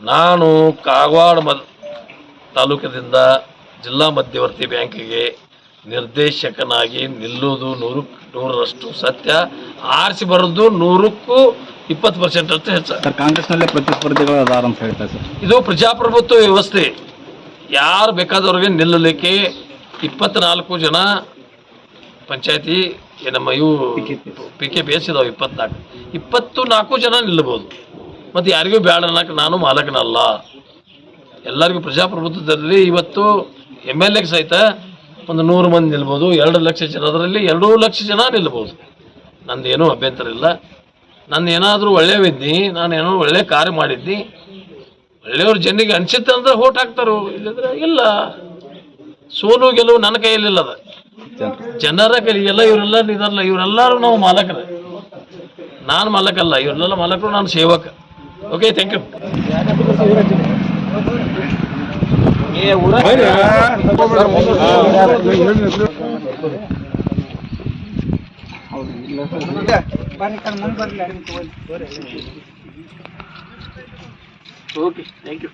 ನಾನು ಕಾಗವಾಡ ಮದ್ ತಾಲೂಕದಿಂದ ಜಿಲ್ಲಾ ಮಧ್ಯವರ್ತಿ ಬ್ಯಾಂಕಿಗೆ ನಿರ್ದೇಶಕನಾಗಿ ನಿಲ್ಲುವುದು ನೂರು ನೂರರಷ್ಟು ಸತ್ಯ. ಆರಿಸಿ ಬರೋದು ನೂರಕ್ಕೂ ಇಪ್ಪತ್ತು ಪರ್ಸೆಂಟ್ ಅಷ್ಟು ಹೆಚ್ಚು. ಸರ್ ಕಾಂಗ್ರೆಸ್ನಲ್ಲೇ ಪ್ರತಿಸ್ಪರ್ಧಿಗಳು ಅದಾರ ಅಂತ ಹೇಳ್ತಾರೆ ಸರ್ ಇದು ಪ್ರಜಾಪ್ರಭುತ್ವ ವ್ಯವಸ್ಥೆ. ಯಾರು ಬೇಕಾದವ್ರಿಗೆ ನಿಲ್ಲಲಿಕ್ಕೆ ಇಪ್ಪತ್ನಾಲ್ಕು ಜನ ಪಂಚಾಯತಿ ನಮ್ಮ ಇವು ಪಿ ಕೆ ಪಿ ಎಸ್. ಇದಾವೆ ಇಪ್ಪತ್ನಾಲ್ಕು. ಇಪ್ಪತ್ತು ನಾಲ್ಕು ಜನ ನಿಲ್ಲಬಹುದು ಮತ್ತು ಯಾರಿಗೂ ಬೇಡ ಅನ್ನೋಕೆ ನಾನು ಮಾಲಕನಲ್ಲ. ಎಲ್ಲರಿಗೂ ಪ್ರಜಾಪ್ರಭುತ್ವದಲ್ಲಿ ಇವತ್ತು ಎಂ ಎಲ್ ಎಗೆ ಸಹಿತ ಒಂದು ನೂರು ಮಂದಿ ನಿಲ್ಬೋದು, ಎರಡು ಲಕ್ಷ ಜನ. ಅದರಲ್ಲಿ ಎರಡೂ ಲಕ್ಷ ಜನ ನಿಲ್ಬೋದು. ನಂದೇನೂ ಅಭ್ಯಂತರ ಇಲ್ಲ. ನನ್ನ ಏನಾದರೂ ಒಳ್ಳೆಯವಿದ್ನಿ ನಾನು ಏನೋ ಒಳ್ಳೆ ಕಾರ್ಯ ಮಾಡಿದ್ದೀನಿ ಒಳ್ಳೆಯವ್ರ ಜನರಿಗೆ ಅನಿಸುತ್ತೆ ಅಂದ್ರೆ ಓಟ್ ಹಾಕ್ತಾರೋ ಇಲ್ಲದ್ರೆ ಇಲ್ಲ. ಸೋಲು ಗೆಲುವು ನನ್ನ ಕೈಯಲ್ಲಿಲ್ಲದ ಜನರ ಕೈ ಎಲ್ಲ ಇವರೆಲ್ಲ ಇದಲ್ಲ ಇವರೆಲ್ಲರೂ ನಾವು ಮಾಲಕರೇ. ನಾನು ಮಾಲಕಲ್ಲ, ಇವರೆಲ್ಲ ಮಾಲಕರು, ನಾನು ಸೇವಕ. Okay thank you okay thank you